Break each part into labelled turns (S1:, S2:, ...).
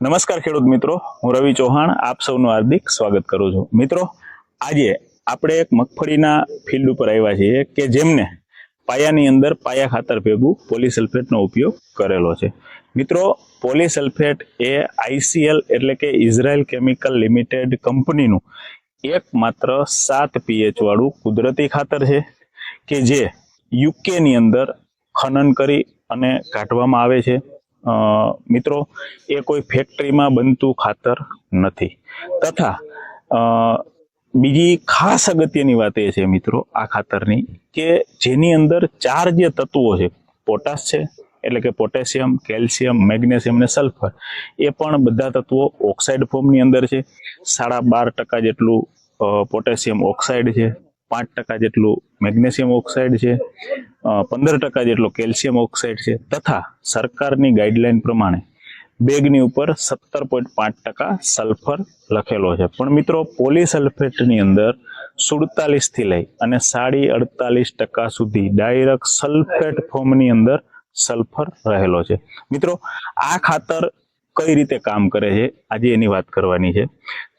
S1: નમસ્કાર ખેડૂત મિત્રો, હું રવિ ચૌહાણ, આપ સૌનું હાર્દિક સ્વાગત કરું છું. મિત્રો, આજે આપણે એક મગફળીના ફિલ્ડ ઉપર આવ્યા છીએ કે જેમને પાયાની અંદર પાયા ખાતર ભેગું પોલિસલ્ફેટનો ઉપયોગ કરેલો છે. મિત્રો પોલિસલ્ફેટ એ આઈસીએલ એટલે કે ઇઝરાયલ કેમિકલ લિમિટેડ કંપનીનું એકમાત્ર સાત પીએચ વાળું કુદરતી ખાતર છે કે જે યુકેની અંદર ખનન કરી અને કાઢવામાં આવે છે. મિત્રો, એ કોઈ ફેક્ટરીમાં બનતું ખાતર નથી. તથા બીજી ખાસ અગત્યની વાત એ છે મિત્રો, આ ખાતરની, કે જેની અંદર ચાર જે તત્વો છે, પોટાશ છે, એટલે કે પોટેશિયમ, કેલ્શિયમ, મેગ્નેશિયમ અને સલ્ફર, એ પણ બધા તત્વો ઓક્સાઇડ ફોર્મની અંદર છે. સાડા બાર ટકા જેટલું પોટેશિયમ ઓક્સાઇડ છે, પાંચ ટકા જેટલું મેગ્નેશિયમ ઓક્સાઇડ છે પંદર ટકા જેટલો કેલ્શિયમ ઓક્સાઇડ છે તથા સરકારની ગાઈડલાઈન પ્રમાણે બેગની ઉપર સત્તર પોઈન્ટ પાંચ ટકા સલ્ફર લખેલો છે. પણ મિત્રો, પોલીસલ્ફેટની અંદર સુડતાલીસથી લઈ અને સાડી અડતાલીસ ટકા સુધી ડાયરેક્ટ સલ્ફેટ ફોર્મની અંદર સલ્ફર રહેલો છે. મિત્રો, આ ખાતર કઈ રીતે કામ કરે છે? આજે એની વાત કરવાની છે.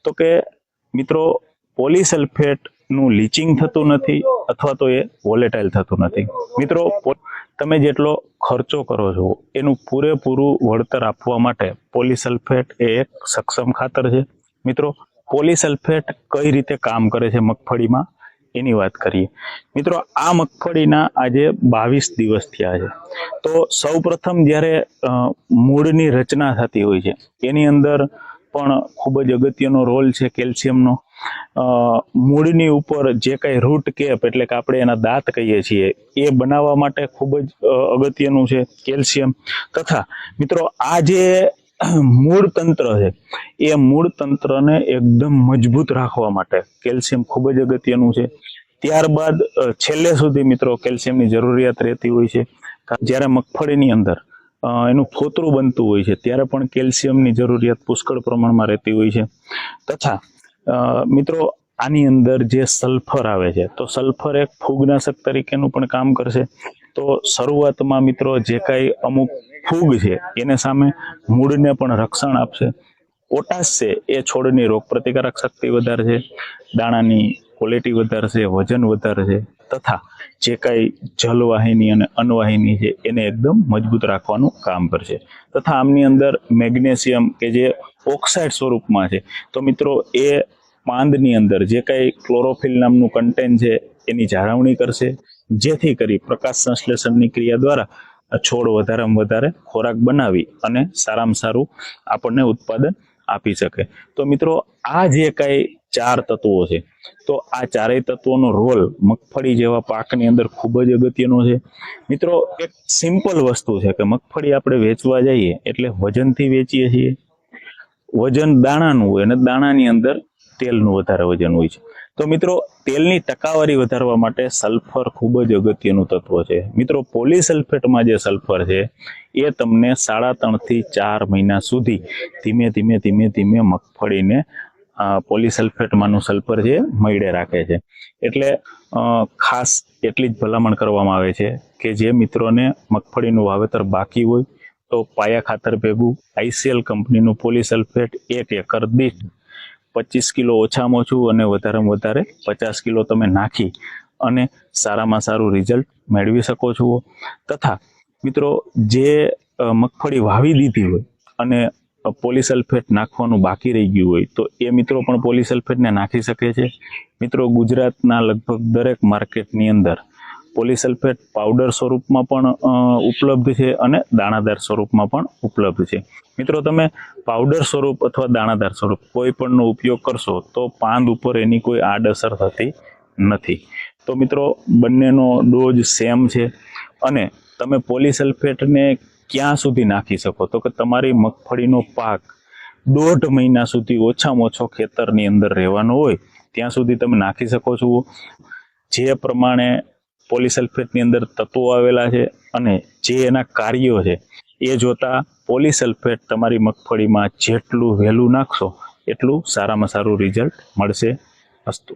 S1: તો કે, મિત્રો, પોલીસલ્ફેટ નું લીચિંગ થતું નથી અથવા તો એ વોલેટાઇલ થતું નથી. મિત્રો તમે જેટલો ખર્ચો કરો છો, એનું પૂરેપૂરું વળતર આપવા માટે પોલીસલ્ફેટ એ એક સક્ષમ ખાતર છે. મિત્રો પોલીસલ્ફેટ કઈ રીતે કામ કરે છે મગફળીમાં? એની વાત કરીએ. મિત્રો, આ મગફળીના આજે બાવીસ દિવસ થયા છે. તો સૌ પ્રથમ જ્યારે મૂળની રચના થતી હોય છે, એની અંદર પણ ખૂબ જ અગત્યનો રોલ છે કેલ્શિયમનો. મૂળની ઉપર જે કાંઈ રૂટ કેપ એટલે કે આપણે એના દાંત કહીએ છીએ, એ બનાવવા માટે ખૂબ જ અગત્યનું છે કેલ્શિયમ. તથા, મિત્રો, આ જે મૂળ તંત્ર છે, એ મૂળ તંત્રને એકદમ મજબૂત રાખવા માટે કેલ્શિયમ ખૂબ જ અગત્યનું છે. ત્યારબાદ છેલ્લે સુધી, મિત્રો, કેલ્શિયમની જરૂરિયાત રહેતી હોય છે. જ્યારે મગફળીની અંદર એનું ફોતરું બનતું હોય છે. ત્યારે પણ કેલ્શિયમની જરૂરિયાત પુષ્કળ પ્રમાણમાં રહેતી હોય છે. તથા મિત્રો, આની અંદર જે સલ્ફર આવે છે, તો સલ્ફર એક ફૂગનાશક તરીકેનું પણ કામ કરશે. તો શરૂઆતમાં, મિત્રો, જે કાંઈ અમુક ફૂગ છે, એને સામે મૂળને પણ રક્ષણ આપશે. પોટાશ છે, એ છોડની રોગ પ્રતિકારક શક્તિ વધારશે. દાણાની ક્વોલિટી વધારશે વજન વધારશે તથા જે કાંઈ જલવાહિની અને અનવાહિની છે, એને એકદમ મજબૂત રાખવાનું કામ કરશે. તથા આમની અંદર મેગ્નેશિયમ કે જે ઓક્સાઇડ સ્વરૂપમાં છે, તો મિત્રો એ પાંદની અંદર જે કાંઈ ક્લોરોફિલ નામનું કન્ટેન્ટ છે, એની જાળવણી કરશે, જેથી કરી પ્રકાશ સંશ્લેષણની ક્રિયા દ્વારા છોડ વધારેમાં વધારે ખોરાક બનાવી અને સારામાં સારું આપણને ઉત્પાદન આપી શકે. તો મિત્રો, આ જે કાંઈ ચાર તત્વો છે. તો આ ચારેય તત્વોનો રોલ મગફળી જેવા પાકની અંદર ખૂબ જ અગત્યનો છે. મિત્રો, એક સિમ્પલ વસ્તુ છે કે મગફળી આપણે વેચવા જઈએ એટલે વજનથી વેચીએ છીએ. વજન દાણાનું હોય અને દાણાની અંદર તેલનું વધારે વજન હોય છે. તો મિત્રો, તેલની ટકાવારી વધારવા માટે સલ્ફર ખૂબ જ અગત્યનું તત્વ છે. મિત્રો, પોલિસલ્ફેટમાં જે સલ્ફર છે, એ તમને સાડા ત્રણથી ચાર મહિના સુધી ધીમે ધીમે ધીમે ધીમે મગફળીને પોલીસલ્ફેટમાંનું સલ્ફર જે મળે રાખે છે. એટલે ખાસ એટલી જ ભલામણ કરવામાં આવે છે કે જે મિત્રોને મગફળીનું વાવેતર બાકી હોય તો પાયા ખાતર ભેગું આઈસીએલ કંપનીનું પોલિસલ્ફેટ એક એકર દીઠ પચીસ કિલો ઓછામાં ઓછું અને વધારેમાં વધારે પચાસ કિલો તમે નાખી અને સારામાં સારું રિઝલ્ટ મેળવી શકો છો. તથા, મિત્રો, જે મગફળી વાવી દીધી હોય અને પોલીસલ્ફેટ નાખવાનું બાકી રહી ગયું હોય તો એ મિત્રો પણ પોલિસલ્ફેટને નાખી શકે છે. મિત્રો, ગુજરાતના લગભગ દરેક માર્કેટની અંદર પોલિસલ્ફેટ પાવડર સ્વરૂપમાં પણ ઉપલબ્ધ છે અને દાણાદાર સ્વરૂપમાં પણ ઉપલબ્ધ છે. મિત્રો, તમે પાવડર સ્વરૂપ અથવા દાણાદાર સ્વરૂપ કોઈ પણનો ઉપયોગ કરશો તો પાંદ ઉપર એની કોઈ આડઅસર થતી નથી. તો મિત્રો, બંનેનો ડોઝ સેમ છે અને તમે પોલીસલ્ફેટને ક્યાં સુધી નાખી શકો? તો કે તમારી મગફળીનો પાક દોઢ મહિના સુધી ઓછામાં ઓછો ખેતરની અંદર રહેવાનો હોય, ત્યાં સુધી તમે નાખી શકો છો. જે પ્રમાણે પોલિસલ્ફેટની અંદર તત્વો આવેલા છે અને જે એના કાર્યો છે, એ જોતા પોલિસલ્ફેટ તમારી મગફળીમાં જેટલું વહેલું નાખશો, એટલું સારામાં સારું રિઝલ્ટ મળશે અસ્તુ.